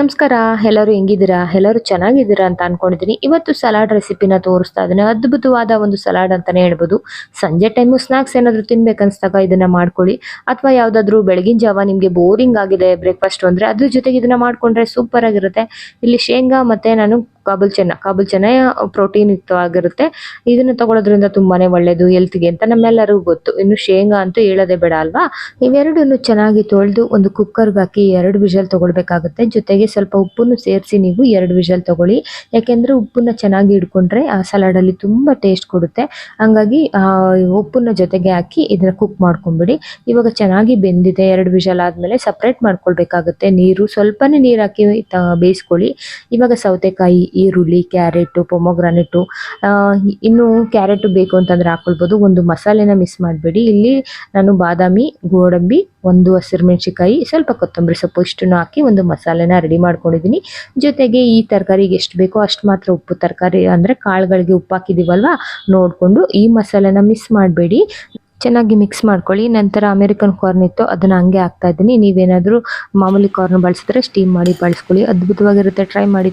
ನಮಸ್ಕಾರ, ಎಲ್ಲರೂ ಹೆಂಗಿದ್ದೀರಾ? ಎಲ್ಲರೂ ಚೆನ್ನಾಗಿದ್ದೀರಾ ಅಂತ ಅನ್ಕೊಂಡಿದ್ದೀನಿ ಇವತ್ತು ಸಲಾಡ್ ರೆಸಿಪಿನ ತೋರಿಸ್ತಾ ಇದ್ದೀನಿ. ಅದ್ಭುತವಾದ ಒಂದು ಸಲಾಡ್ ಅಂತಾನೆ ಹೇಳ್ಬೋದು. ಸಂಜೆ ಟೈಮು ಸ್ನಾಕ್ಸ್ ಏನಾದರೂ ತಿನ್ಬೇಕನ್ಸ್ದಾಗ ಇದನ್ನ ಮಾಡ್ಕೊಳ್ಳಿ. ಅಥವಾ ಯಾವುದಾದ್ರೂ ಬೆಳಗಿನ ಜಾವ ನಿಮಗೆ ಬೋರಿಂಗ್ ಆಗಿದೆ ಬ್ರೇಕ್ಫಾಸ್ಟ್ ಅಂದರೆ ಅದ್ರ ಜೊತೆಗೆ ಇದನ್ನ ಮಾಡ್ಕೊಂಡ್ರೆ ಸೂಪರ್ ಆಗಿರುತ್ತೆ. ಇಲ್ಲಿ ಶೇಂಗಾ ಮತ್ತೆ ನಾನು ಕಾಬುಲ್ ಚೆನ್ನ ಕಾಬುಲ್ ಚೆನ್ನ ಪ್ರೋಟೀನ್ ಯುಕ್ತವಾಗಿರುತ್ತೆ ಇದನ್ನ ತಗೊಳ್ಳೋದ್ರಿಂದ ತುಂಬಾನೇ ಒಳ್ಳೇದು ಹೆಲ್ತ್ಗೆ ಅಂತ ನಮ್ಮೆಲ್ಲರಿಗೂ ಗೊತ್ತು. ಇನ್ನು ಶೇಂಗಾ ಅಂತೂ ಹೇಳೋದೇ ಬೇಡ ಅಲ್ವಾ? ಇವೆರಡನ್ನು ಚೆನ್ನಾಗಿ ತೊಳೆದು ಒಂದು ಕುಕ್ಕರ್ಗೆ ಹಾಕಿ ಎರಡು ವಿಷಲ್ ತಗೊಳ್ಬೇಕಾಗುತ್ತೆ. ಜೊತೆಗೆ ಸ್ವಲ್ಪ ಉಪ್ಪನ್ನು ಸೇರಿಸಿ ನೀವು ಎರಡು ವಿಷಲ್ ತಗೊಳ್ಳಿ. ಯಾಕೆಂದ್ರೆ ಉಪ್ಪನ್ನ ಚೆನ್ನಾಗಿ ಹಿಡ್ಕೊಂಡ್ರೆ ಆ ಸಲಾಡ್ ಅಲ್ಲಿ ತುಂಬಾ ಟೇಸ್ಟ್ ಕೊಡುತ್ತೆ. ಹಂಗಾಗಿ ಉಪ್ಪನ್ನ ಜೊತೆಗೆ ಹಾಕಿ ಇದನ್ನ ಕುಕ್ ಮಾಡ್ಕೊಂಡ್ಬಿಡಿ ಇವಾಗ ಚೆನ್ನಾಗಿ ಬೆಂದಿದೆ ಎರಡು ವಿಷಲ್ ಆದ್ಮೇಲೆ ಸಪ್ರೇಟ್ ಮಾಡ್ಕೊಳ್ಬೇಕಾಗುತ್ತೆ. ನೀರು, ಸ್ವಲ್ಪನೇ ನೀರು ಹಾಕಿ ಬೇಯಿಸ್ಕೊಳ್ಳಿ. ಇವಾಗ ಸೌತೆಕಾಯಿ ಈರುಳ್ಳಿ, ಕ್ಯಾರೆಟು, ಪೊಮೊಗ್ರಾನೆಟು ಇನ್ನು ಕ್ಯಾರೆಟ್ ಬೇಕು ಅಂತಂದ್ರೆ ಹಾಕೊಳ್ಬೋದು. ಒಂದು ಮಸಾಲೆನ ಮಿಸ್ ಮಾಡಬೇಡಿ. ಇಲ್ಲಿ ನಾನು ಬಾದಾಮಿ, ಗೋಡಂಬಿ, ಒಂದು ಹಸಿರು ಮೆಣಸಿಕಾಯಿ ಸ್ವಲ್ಪ ಕೊತ್ತಂಬರಿ ಸೊಪ್ಪು ಇಷ್ಟನ್ನು ಹಾಕಿ ಒಂದು ಮಸಾಲೆನ ರೆಡಿ ಮಾಡ್ಕೊಂಡಿದ್ದೀನಿ. ಜೊತೆಗೆ ಈ ತರಕಾರಿಗೆ ಎಷ್ಟು ಬೇಕೋ ಅಷ್ಟು ಮಾತ್ರ ಉಪ್ಪು ತರಕಾರಿ ಅಂದರೆ ಕಾಳುಗಳಿಗೆ ಉಪ್ಪು ಹಾಕಿದ್ದೀವಲ್ವ ನೋಡಿಕೊಂಡು ಈ ಮಸಾಲೆನ ಮಿಸ್ ಮಾಡಬೇಡಿ. ಚೆನ್ನಾಗಿ ಮಿಕ್ಸ್ ಮಾಡ್ಕೊಳ್ಳಿ. ನಂತರ ಅಮೆರಿಕನ್ ಕಾರ್ನ್ ಇತ್ತು, ಅದನ್ನ ಹಂಗೆ ಹಾಕ್ತಾ ಇದ್ದೀನಿ. ನೀವೇನಾದರೂ ಮಾಮೂಲಿ ಕಾರ್ನ್ ಬಳಸಿದ್ರೆ ಸ್ಟೀಮ್ ಮಾಡಿ ಬಳಸ್ಕೊಳ್ಳಿ. ಅದ್ಭುತವಾಗಿರುತ್ತೆ. ಟ್ರೈ ಮಾಡಿ.